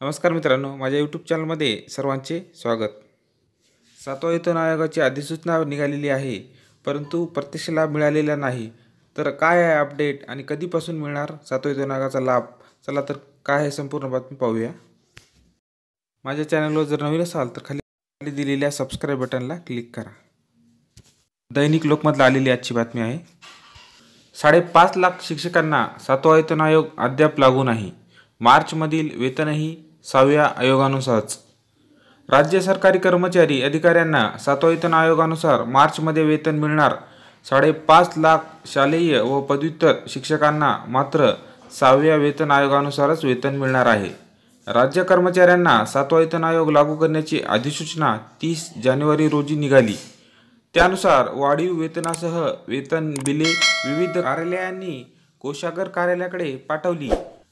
नमस्कार मित्रांनो माझ्या यूट्यूब चॅनलमध्ये सर्वांचे स्वागत. सातवा वेतन आयोगाची अधिसूचना निघालेली आहे परंतु प्रत्यक्ष लाभ मिळालेला नाही. तर काय आहे अपडेट आणि कधीपासून मिळणार सातवा वेतन आयोगाचा लाभ? चला तर काय आहे संपूर्ण बातमी पाहूया. माझ्या चॅनलवर जर नवीन असाल तर खाली खाली दिलेल्या सबस्क्राईब बटनला क्लिक करा. दैनिक लोकमतला आलेली आजची बातमी आहे. साडेपाच लाख शिक्षकांना सातवा वेतन आयोग अद्याप लागू नाही. मार्चमधील वेतनही सहाव्या आयोगानुसारच. राज्य सरकारी कर्मचारी अधिकाऱ्यांना सातवा वेतन आयोगानुसार मार्चमध्ये वेतन मिळणार. साडेपाच लाख शालेय व पदव्युत्तर शिक्षकांना मात्र सहाव्या वेतन आयोगानुसारच वेतन मिळणार आहे. राज्य कर्मचाऱ्यांना सातवा वेतन आयोग लागू करण्याची अधिसूचना तीस जानेवारी रोजी निघाली. त्यानुसार वाढीव वेतनासह वेतन बिले विविध कार्यालयांनी कोशागर कार्यालयाकडे पाठवली.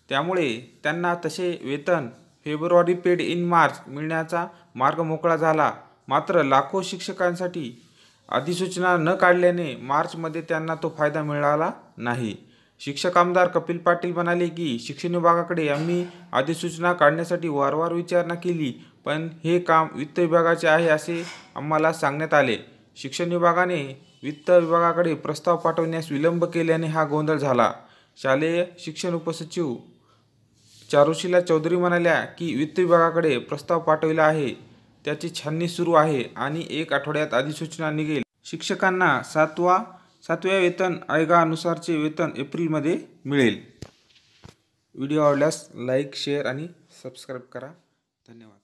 त्यामुळे त्यांना तसे वेतन फेब्रुवारी पेड इन मार्च मिळण्याचा मार्ग मोकळा झाला. मात्र लाखो शिक्षकांसाठी अधिसूचना न काढल्याने मार्चमध्ये त्यांना तो फायदा मिळाला नाही. शिक्षक आमदार कपिल पाटील म्हणाले की शिक्षण विभागाकडे आम्ही अधिसूचना काढण्यासाठी वारंवार विचारणा केली पण हे काम वित्त विभागाचे आहे असे आम्हाला सांगण्यात आले. शिक्षण विभागाने वित्त विभागाकडे प्रस्ताव पाठवण्यास विलंब केल्याने हा गोंधळ झाला. शालेय शिक्षण उपसचिव चारुशीला चौधरी म्हणाल्या की वित्त विभागाकडे प्रस्ताव पाठविला आहे. त्याची छाननी सुरू आहे आणि एक आठवड्यात अधिसूचना निघेल. शिक्षकांना सातवा सातव्या वेतन आयोगानुसारचे वेतन एप्रिलमध्ये मिळेल. व्हिडिओ आवडल्यास लाईक शेअर आणि सबस्क्राईब करा. धन्यवाद.